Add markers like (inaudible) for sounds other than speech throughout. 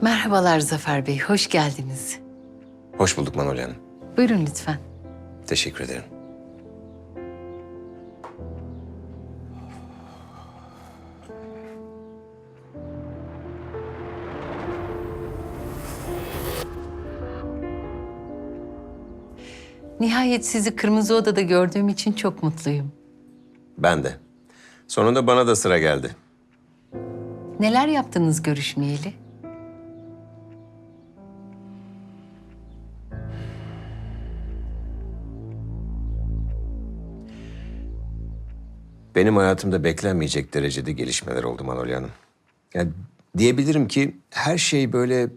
Merhabalar Zafer Bey, hoş geldiniz. Hoş bulduk Manolya Hanım. Buyurun lütfen. Teşekkür ederim. Nihayet sizi Kırmızı Oda'da gördüğüm için çok mutluyum. Ben de. Sonunda bana da sıra geldi. Neler yaptınız görüşmeyeli? Benim hayatımda beklenmeyecek derecede gelişmeler oldu Manolya Hanım. Yani diyebilirim ki her şey böyle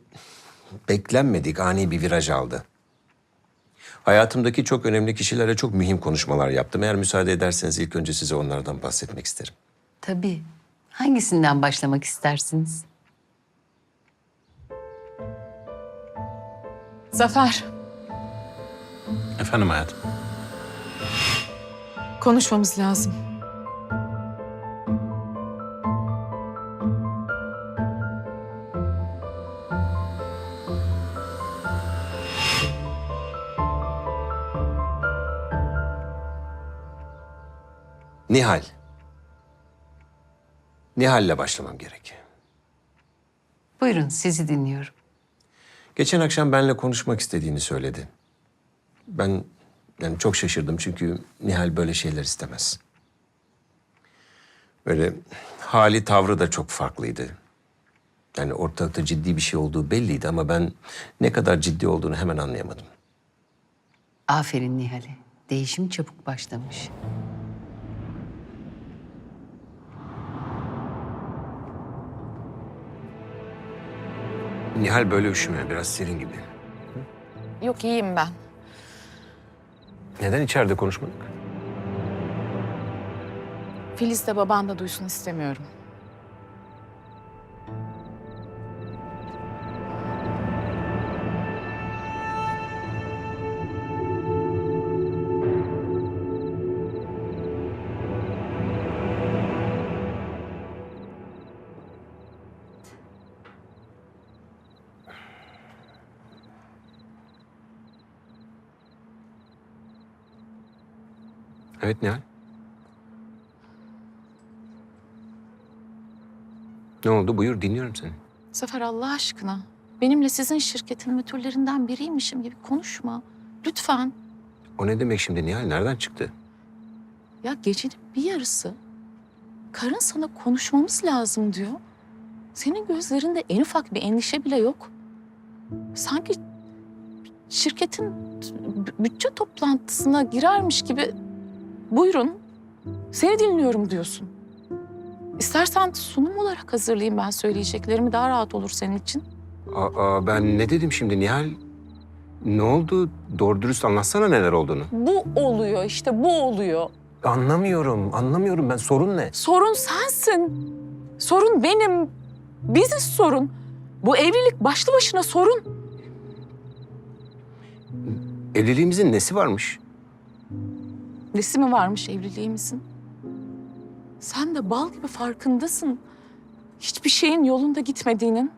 beklenmedik ani bir viraj aldı. Hayatımdaki çok önemli kişilerle çok mühim konuşmalar yaptım. Eğer müsaade ederseniz ilk önce size onlardan bahsetmek isterim. Tabii. Hangisinden başlamak istersiniz? Zafer, Efendim hayatım. konuşmamız lazım. Nihal. Nihal'le başlamam gerek. Buyurun, sizi dinliyorum. Geçen akşam benimle konuşmak istediğini söyledi. Ben yani çok şaşırdım çünkü Nihal böyle şeyler istemez. Böyle hali tavrı da çok farklıydı. Yani ortalıkta ciddi bir şey olduğu belliydi ama ben ne kadar ciddi olduğunu hemen anlayamadım. Aferin Nihal'e. Değişim çabuk başlamış. Nihal böyle üşümüyor, biraz serin gibi. Yok iyiyim ben. Neden içeride konuşmadık? Filiz de baban da duysun istemiyorum. Evet Nihal. Ne oldu? Buyur dinliyorum seni. Zafer Allah aşkına benimle sizin şirketin müdürlerinden biriymişim gibi konuşma. Lütfen. O ne demek şimdi Nihal? Nereden çıktı? Ya gecenin bir yarısı karın sana konuşmamız lazım diyor. Senin gözlerinde en ufak bir endişe bile yok. Sanki şirketin bütçe toplantısına girermiş gibi buyurun seni dinliyorum diyorsun. İstersen sunum olarak hazırlayayım ben söyleyeceklerimi daha rahat olur senin için. Aa, ben ne dedim şimdi Nihal? Ne oldu? Doğru dürüst anlatsana neler olduğunu. Bu oluyor işte bu oluyor. Anlamıyorum, anlamıyorum ben. Sorun ne? Sorun sensin. Sorun benim. Biziz sorun. Bu evlilik başlı başına sorun. Evliliğimizin nesi varmış? Nesi mi varmış evliliğimizin? Sen de bal gibi farkındasın. Hiçbir şeyin yolunda gitmediğinin.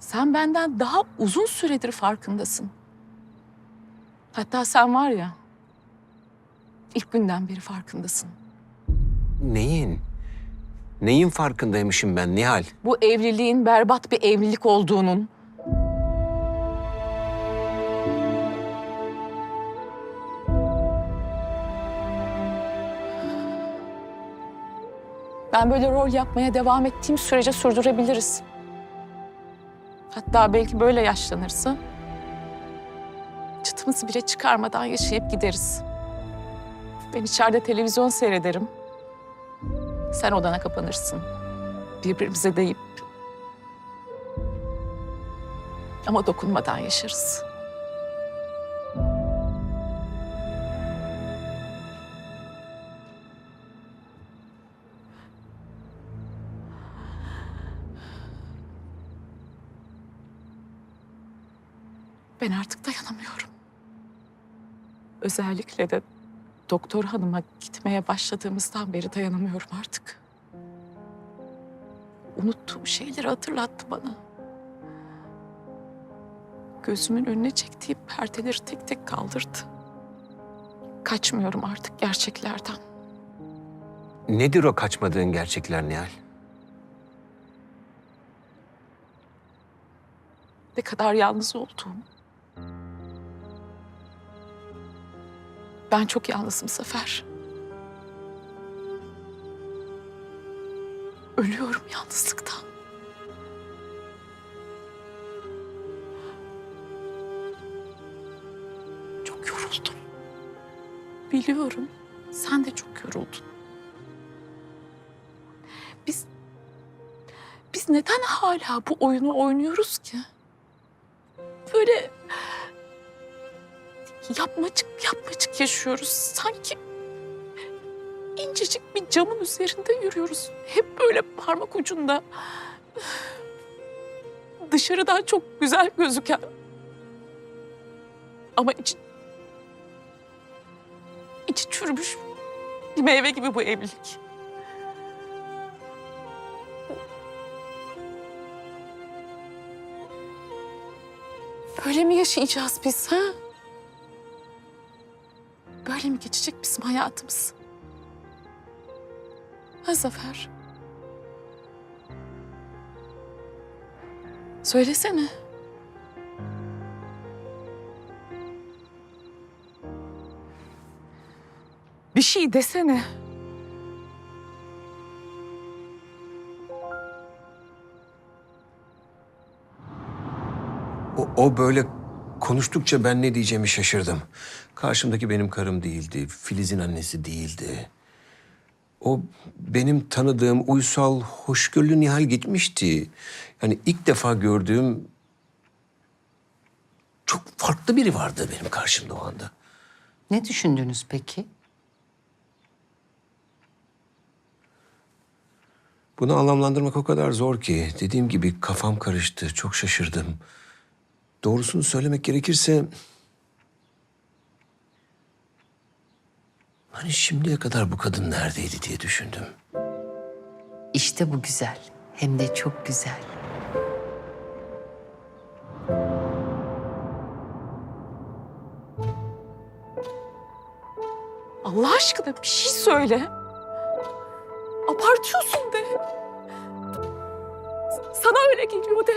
Sen benden daha uzun süredir farkındasın. Hatta sen var ya, ilk günden beri farkındasın. Neyin? Neyin farkındaymışım ben Nihal? Bu evliliğin berbat bir evlilik olduğunun. Ben böyle rol yapmaya devam ettiğim sürece sürdürebiliriz. Hatta belki böyle yaşlanırsa çıtımızı bile çıkarmadan yaşayıp gideriz. Ben içeride televizyon seyrederim. Sen odana kapanırsın birbirimize deyip ama dokunmadan yaşarız. Ben artık dayanamıyorum. Özellikle de doktor hanıma gitmeye başladığımızdan beri dayanamıyorum artık. unuttuğum şeyleri hatırlattı bana. Gözümün önüne çektiği perdeleri tek tek kaldırdı. Kaçmıyorum artık gerçeklerden. Nedir o kaçmadığın gerçekler Nihal? Ne kadar yalnız olduğum. Ben çok yalnızım Zafer. Ölüyorum yalnızlıktan. Çok yoruldum. Biliyorum. Sen de çok yoruldun. Biz biz neden hala bu oyunu oynuyoruz ki? Böyle yapmacık yaşıyoruz. Sanki incecik bir camın üzerinde yürüyoruz. Hep böyle parmak ucunda. Dışarıdan çok güzel gözüken. Ama içi... içi çürümüş bir meyve gibi bu evlilik. Böyle mi yaşayacağız biz ha? Böyle mi geçecek bizim hayatımız? Ha Zafer? Söylesene. Bir şey desene. O, o böyle konuştukça ben ne diyeceğimi şaşırdım. Karşımdaki benim karım değildi, Filiz'in annesi değildi. O benim tanıdığım uysal, hoşgörülü Nihal gitmişti. Yani ilk defa gördüğüm çok farklı biri vardı benim karşımda o anda. Ne düşündünüz peki? Bunu anlamlandırmak o kadar zor ki. Dediğim gibi kafam karıştı, çok şaşırdım. Doğrusunu söylemek gerekirse... Hani şimdiye kadar bu kadın neredeydi diye düşündüm. İşte bu güzel. Hem de çok güzel. Allah aşkına bir şey söyle. Abartıyorsun de. Sana öyle geliyor de.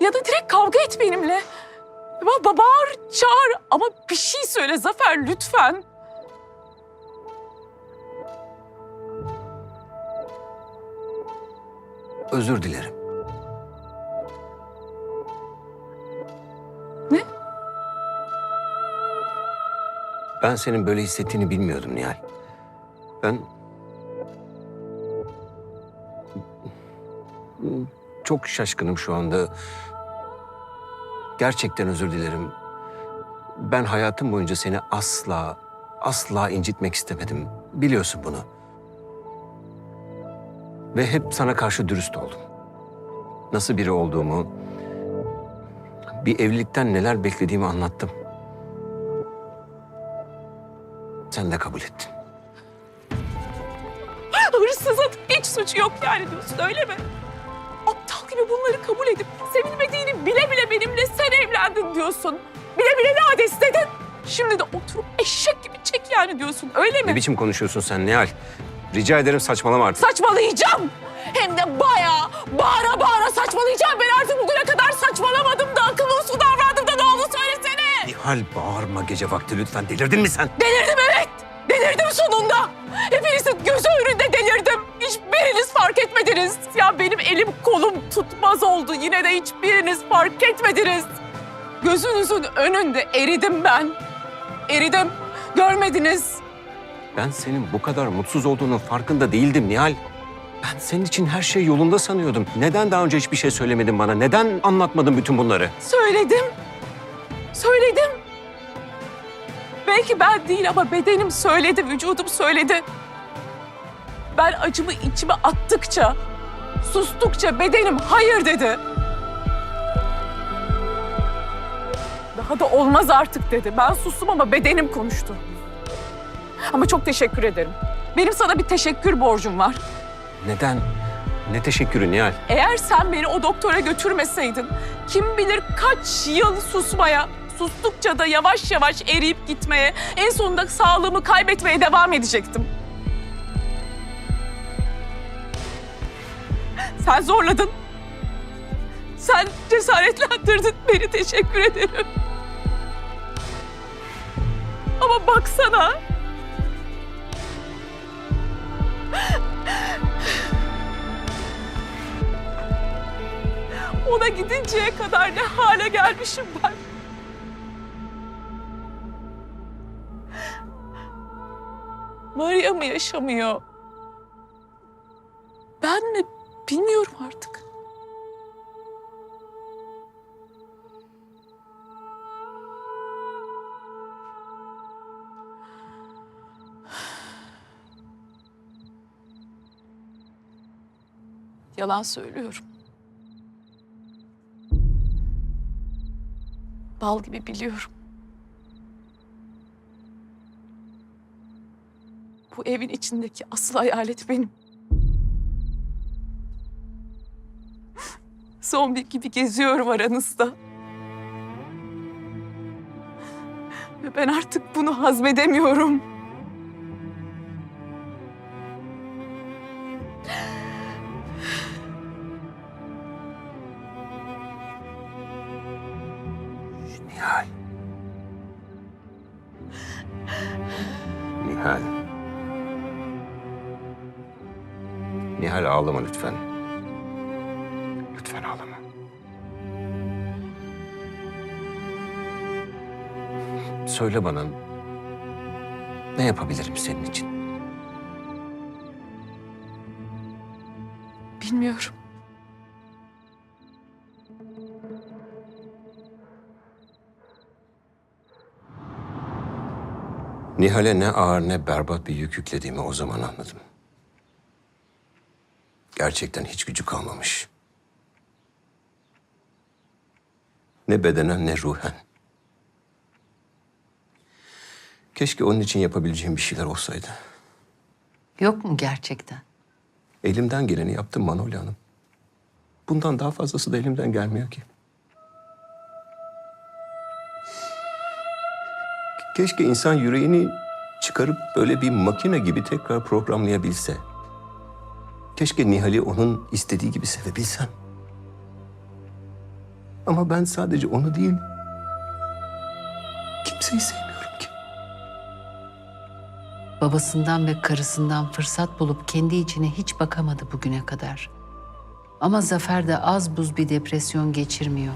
Ya da direkt kavga et benimle. Ba ba- bağır, çağır ama bir şey söyle Zafer lütfen. Özür dilerim. Ne? Ben senin böyle hissettiğini bilmiyordum Nihal. Ben... Çok şaşkınım şu anda. Gerçekten özür dilerim. Ben hayatım boyunca seni asla, asla incitmek istemedim. Biliyorsun bunu. Ve hep sana karşı dürüst oldum. Nasıl biri olduğumu, bir evlilikten neler beklediğimi anlattım. Sen de kabul ettin. Hırsızın hiç suçu yok yani diyorsun öyle mi? Gibi bunları kabul edip sevilmediğini bile bile benimle sen evlendin diyorsun. Bile bile ne adres dedin? Şimdi de oturup eşek gibi çek yani diyorsun öyle mi? Ne biçim konuşuyorsun sen Nihal? Rica ederim saçmalama artık. Saçmalayacağım. Hem de bayağı bağıra bağıra saçmalayacağım. Ben artık bugüne kadar saçmalamadım da akıllı uslu davrandım da ne oldu söylesene. Nihal bağırma gece vakti lütfen. Delirdin mi sen? Delirdim evet. Delirdim sonunda. Hepinizin gözü önünde Yine de hiçbiriniz fark etmediniz. Gözünüzün önünde eridim ben. Eridim. Görmediniz. Ben senin bu kadar mutsuz olduğunun farkında değildim Nihal. Ben senin için her şey yolunda sanıyordum. Neden daha önce hiçbir şey söylemedin bana? Neden anlatmadın bütün bunları? Söyledim. Söyledim. Belki ben değil ama bedenim söyledi, vücudum söyledi. Ben acımı içime attıkça, sustukça bedenim hayır dedi. Daha da olmaz artık dedi. Ben sustum ama bedenim konuştu. Ama çok teşekkür ederim. Benim sana bir teşekkür borcum var. Neden? Ne teşekkürü Nihal? Eğer sen beni o doktora götürmeseydin kim bilir kaç yıl susmaya, sustukça da yavaş yavaş eriyip gitmeye, en sonunda sağlığımı kaybetmeye devam edecektim. Sen zorladın. Sen cesaretlendirdin beni teşekkür ederim. Ama baksana. Ona gidinceye kadar ne hale gelmişim ben. Maria mı yaşamıyor? Ben mi? Bilmiyorum artık. Yalan söylüyorum. Bal gibi biliyorum. Bu evin içindeki asıl hayalet benim. Zombi gibi geziyorum aranızda. Ve ben artık bunu hazmedemiyorum. Söyle bana ne yapabilirim senin için? Bilmiyorum. Nihal'e ne ağır ne berbat bir yük yüklediğimi o zaman anladım. Gerçekten hiç gücü kalmamış. Ne bedenen ne ruhen. Keşke onun için yapabileceğim bir şeyler olsaydı. Yok mu gerçekten? Elimden geleni yaptım Manolya Hanım. Bundan daha fazlası da elimden gelmiyor ki. Keşke insan yüreğini çıkarıp böyle bir makine gibi tekrar programlayabilse. Keşke Nihal'i onun istediği gibi sevebilsem. Ama ben sadece onu değil, kimseyi sevmiyorum. Babasından ve karısından fırsat bulup kendi içine hiç bakamadı bugüne kadar. Ama Zafer de az buz bir depresyon geçirmiyor.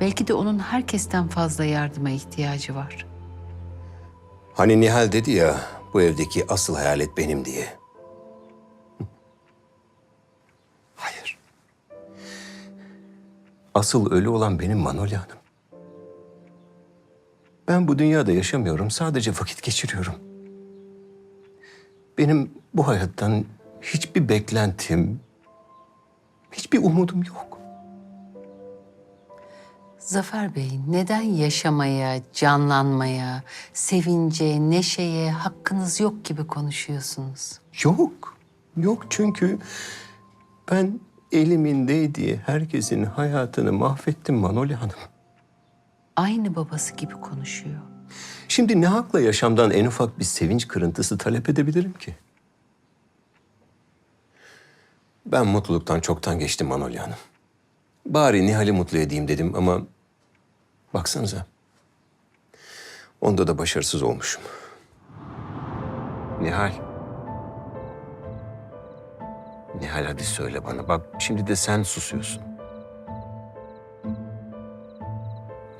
Belki de onun herkesten fazla yardıma ihtiyacı var. Hani Nihal dedi ya, bu evdeki asıl hayalet benim diye. (laughs) Hayır. Asıl ölü olan benim Manolya Hanım. Ben bu dünyada yaşamıyorum, sadece vakit geçiriyorum. Benim bu hayattan hiçbir beklentim, hiçbir umudum yok. Zafer Bey, neden yaşamaya, canlanmaya, sevince, neşeye hakkınız yok gibi konuşuyorsunuz? Yok. Yok çünkü ben elimin değdiği herkesin hayatını mahvettim Manolya Hanım. Aynı babası gibi konuşuyor. Şimdi ne hakla yaşamdan en ufak bir sevinç kırıntısı talep edebilirim ki? Ben mutluluktan çoktan geçtim Manolya Hanım. Bari Nihal'i mutlu edeyim dedim ama baksanıza. Onda da başarısız olmuşum. Nihal. Nihal hadi söyle bana. Bak şimdi de sen susuyorsun.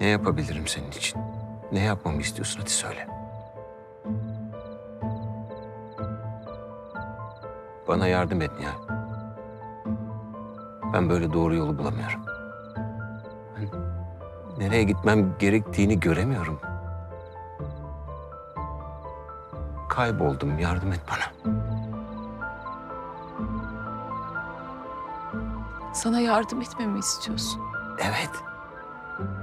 Ne yapabilirim senin için? Ne yapmamı istiyorsun hadi söyle. Bana yardım et Nihal. Ben böyle doğru yolu bulamıyorum. Ben nereye gitmem gerektiğini göremiyorum. Kayboldum, yardım et bana. Sana yardım etmemi istiyorsun. Evet.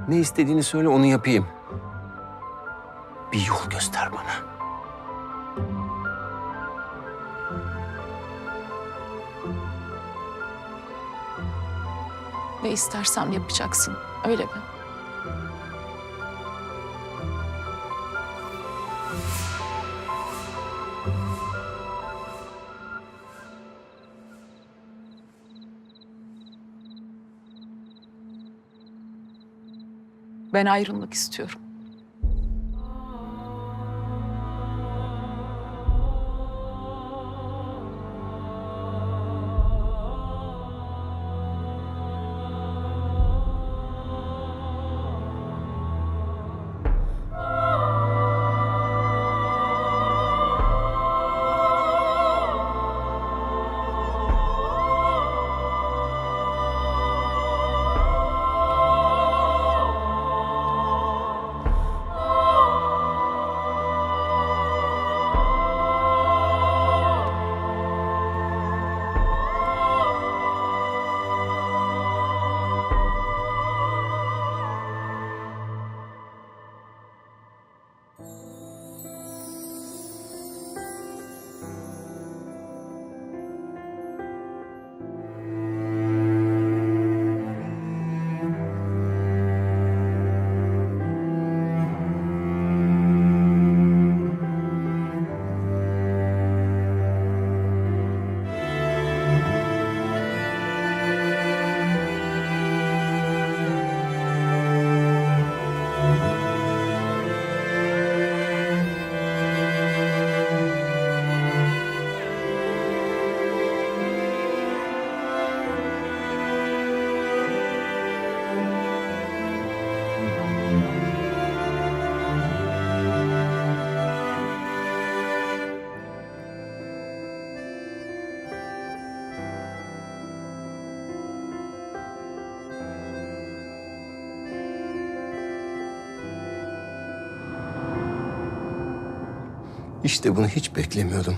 Ne istediğini söyle, onu yapayım. Bir yol göster bana. Ne istersem yapacaksın. Öyle mi? Ben ayrılmak istiyorum. İşte bunu hiç beklemiyordum.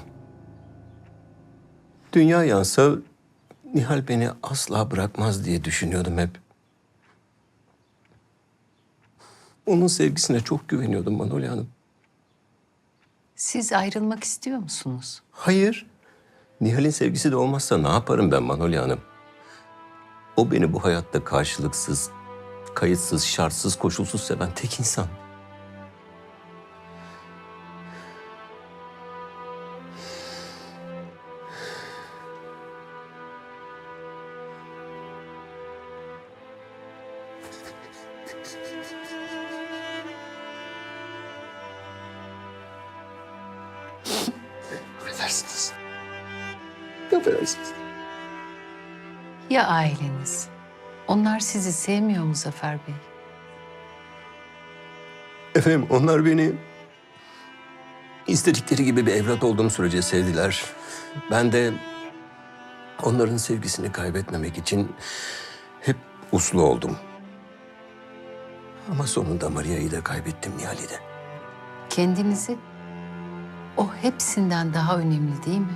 Dünya yansa Nihal beni asla bırakmaz diye düşünüyordum hep. Onun sevgisine çok güveniyordum Manolya Hanım. Siz ayrılmak istiyor musunuz? Hayır. Nihal'in sevgisi de olmazsa ne yaparım ben Manolya Hanım? O beni bu hayatta karşılıksız, kayıtsız, şartsız, koşulsuz seven tek insan. Affedersiniz. Ya aileniz? Onlar sizi sevmiyor mu Zafer Bey? Efendim onlar beni istedikleri gibi bir evlat olduğum sürece sevdiler. Ben de onların sevgisini kaybetmemek için hep uslu oldum. Ama sonunda Maria'yı da kaybettim Nihal'i de. Kendinizi? O hepsinden daha önemli değil mi?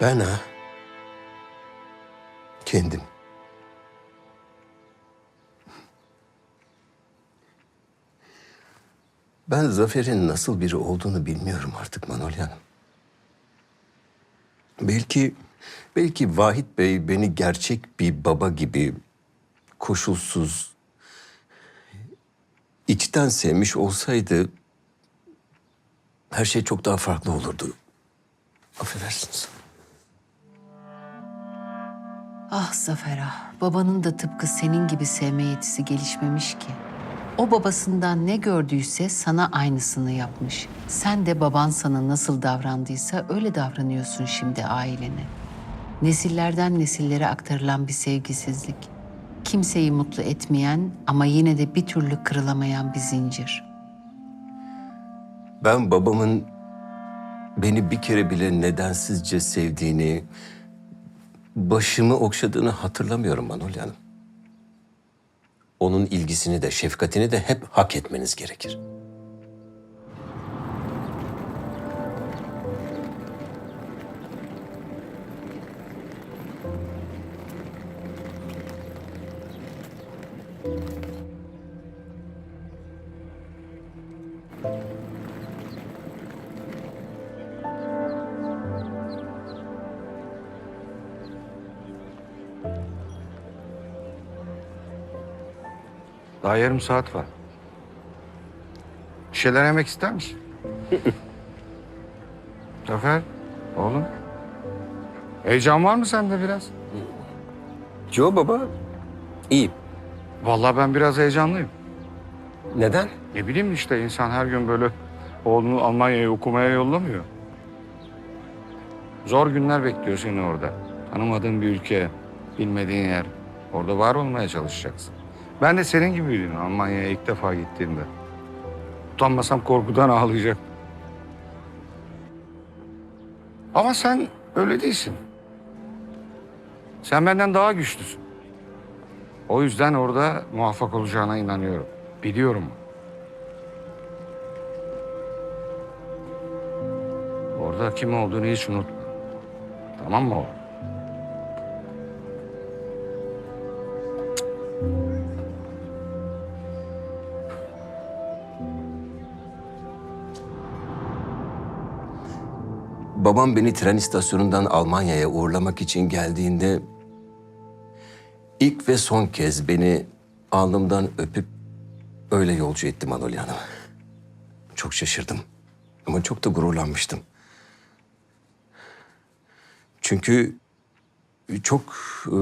Ben ha? Kendim. Ben Zafer'in nasıl biri olduğunu bilmiyorum artık Manolya Hanım. Belki, belki Vahit Bey beni gerçek bir baba gibi koşulsuz, içten sevmiş olsaydı her şey çok daha farklı olurdu. Affedersiniz. Ah Zafer ah, babanın da tıpkı senin gibi sevme yetisi gelişmemiş ki. O babasından ne gördüyse sana aynısını yapmış. Sen de baban sana nasıl davrandıysa öyle davranıyorsun şimdi ailene. Nesillerden nesillere aktarılan bir sevgisizlik. Kimseyi mutlu etmeyen ama yine de bir türlü kırılamayan bir zincir. Ben babamın beni bir kere bile nedensizce sevdiğini, başımı okşadığını hatırlamıyorum Manolya Hanım. Onun ilgisini de şefkatini de hep hak etmeniz gerekir. Yarım saat var. Bir şeyler yemek ister misin? (laughs) Zafer, oğlum. Heyecan var mı sende biraz? Yo baba, iyi. Vallahi ben biraz heyecanlıyım. Neden? Ne bileyim işte insan her gün böyle oğlunu Almanya'ya okumaya yollamıyor. Zor günler bekliyor seni orada. Tanımadığın bir ülke, bilmediğin yer. Orada var olmaya çalışacaksın. Ben de senin gibiydim Almanya'ya ilk defa gittiğimde. Utanmasam korkudan ağlayacak. Ama sen öyle değilsin. Sen benden daha güçlüsün. O yüzden orada muvaffak olacağına inanıyorum. Biliyorum. Orada kim olduğunu hiç unutma. Tamam mı oğlum? Babam beni tren istasyonundan Almanya'ya uğurlamak için geldiğinde ilk ve son kez beni alnımdan öpüp öyle yolcu etti Manolya Hanım. Çok şaşırdım ama çok da gururlanmıştım. Çünkü çok e,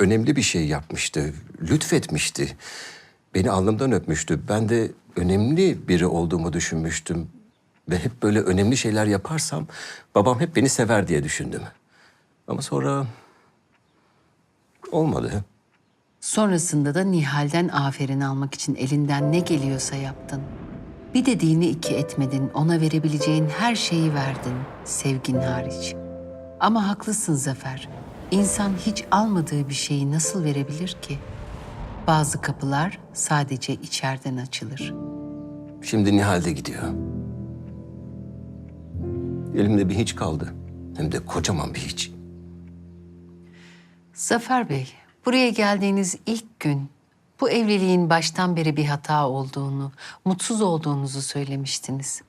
önemli bir şey yapmıştı, lütfetmişti. Beni alnımdan öpmüştü. Ben de önemli biri olduğumu düşünmüştüm. Ve hep böyle önemli şeyler yaparsam babam hep beni sever diye düşündüm. Ama sonra olmadı. Sonrasında da Nihal'den aferin almak için elinden ne geliyorsa yaptın. Bir dediğini iki etmedin, ona verebileceğin her şeyi verdin, sevgin hariç. Ama haklısın Zafer. İnsan hiç almadığı bir şeyi nasıl verebilir ki? Bazı kapılar sadece içeriden açılır. Şimdi Nihal'de gidiyor. Elimde bir hiç kaldı. Hem de kocaman bir hiç. Zafer Bey, buraya geldiğiniz ilk gün bu evliliğin baştan beri bir hata olduğunu, mutsuz olduğunuzu söylemiştiniz.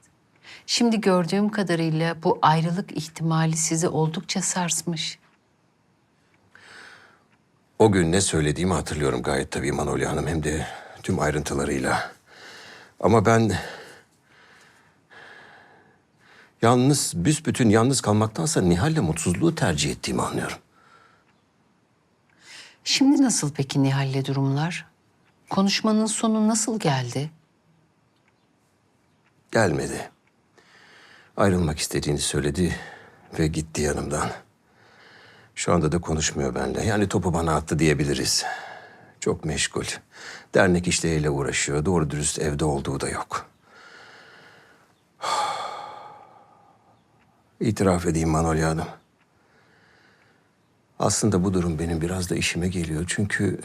Şimdi gördüğüm kadarıyla bu ayrılık ihtimali sizi oldukça sarsmış. O gün ne söylediğimi hatırlıyorum gayet tabii Manolya Hanım hem de tüm ayrıntılarıyla. Ama ben yalnız, büsbütün yalnız kalmaktansa Nihal'le mutsuzluğu tercih ettiğimi anlıyorum. Şimdi nasıl peki Nihal'le durumlar? Konuşmanın sonu nasıl geldi? Gelmedi. Ayrılmak istediğini söyledi ve gitti yanımdan. Şu anda da konuşmuyor benimle. Yani topu bana attı diyebiliriz. Çok meşgul. Dernek işleriyle uğraşıyor. Doğru dürüst evde olduğu da yok. İtiraf edeyim Manolya Hanım. Aslında bu durum benim biraz da işime geliyor. Çünkü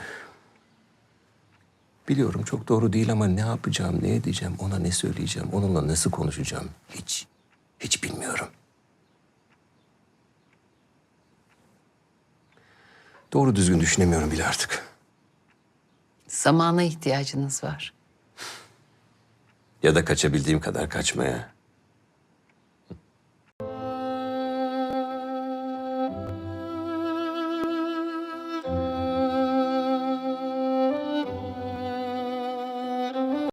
Biliyorum çok doğru değil ama ne yapacağım, ne edeceğim, ona ne söyleyeceğim, onunla nasıl konuşacağım hiç, hiç bilmiyorum. Doğru düzgün düşünemiyorum bile artık. Zamana ihtiyacınız var. Ya da kaçabildiğim kadar kaçmaya.